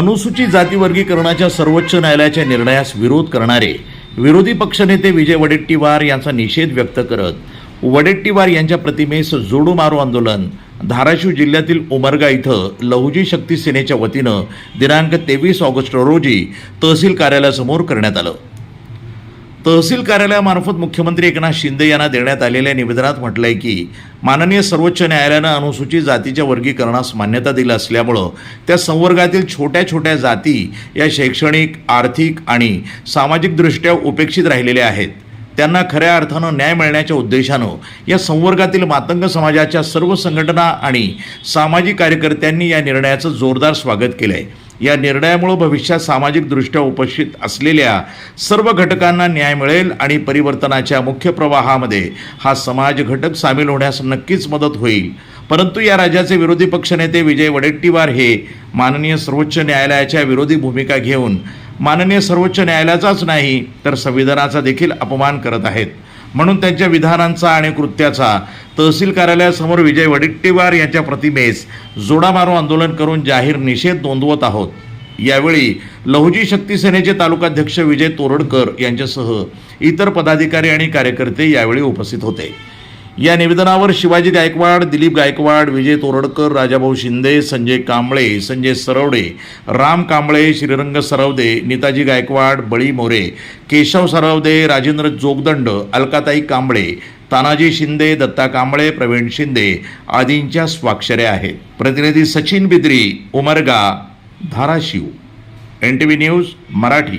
अनुसूचित जाती वर्गीकरणाच्या सर्वोच्च न्यायालयाच्या निर्णयास विरोध करणारे विरोधी पक्षनेते विजय वडेट्टीवार यांचा निषेध व्यक्त करत वडेट्टीवार यांच्या प्रतिमेस जोडू मारो आंदोलन धाराशिव जिल्ह्यातील उमरगा इथं लहुजी शक्ती सेनेच्या वतीनं दिनांक तेवीस ऑगस्ट रोजी तहसील कार्यालयासमोर करण्यात आलं. तहसील कार्यालयामार्फत मुख्यमंत्री एकनाथ शिंदे यांना देण्यात आलेल्या निवेदनात म्हटलं आहे की माननीय सर्वोच्च न्यायालयानं अनुसूचित जातीच्या वर्गीकरणास मान्यता दिली असल्यामुळं त्या संवर्गातील छोट्या छोट्या जाती या शैक्षणिक आर्थिक आणि सामाजिकदृष्ट्या उपेक्षित राहिलेल्या आहेत. त्यांना खऱ्या अर्थानं न्याय मिळण्याच्या उद्देशानं या संवर्गातील मातंग समाजाच्या सर्व संघटना आणि सामाजिक कार्यकर्त्यांनी या निर्णयाचं जोरदार स्वागत केलं आहे या निर्णयामुळे भविष्यात सामाजिकदृष्ट्या उपस्थित असलेल्या सर्व घटकांना न्याय मिळेल आणि परिवर्तनाच्या मुख्य प्रवाहामध्ये हा समाज घटक सामील होण्यास नक्कीच मदत होईल. परंतु या राज्याचे विरोधी पक्षनेते विजय वडेट्टीवार हे माननीय सर्वोच्च न्यायालयाच्या विरोधी भूमिका घेऊन माननीय सर्वोच्च न्यायालयाचाच नाही तर संविधानाचा देखील अपमान करत आहेत. म्हणून त्यांच्या विधानांचा आणि कृत्याचा तहसील कार्यालयासमोर विजय वडेट्टीवार यांच्या प्रतिमेस जोडा मारो आंदोलन करून जाहीर निषेध नोंदवत आहोत. यावेळी लहुजी शक्ती सेनेचे तालुकाध्यक्ष विजय तोरडकर यांच्यासह इतर पदाधिकारी आणि कार्यकर्ते यावेळी उपस्थित होते. या निवेदनावर शिवाजी गायकवाड दिलीप गायकवाड विजय तोरडकर राजाभाऊ शिंदे संजय कांबळे संजय सरवडे राम कांबळे श्रीरंग सरवदे नेताजी गायकवाड बळी मोरे केशव सरवदे राजेंद्र जोगदंड अलकाताई कांबळे तानाजी शिंदे दत्ता कांबळे प्रवीण शिंदे आदींच्या स्वाक्षऱ्या आहेत. प्रतिनिधी Sachin Bidri Umarga Dharashiv. N T V news Marathi.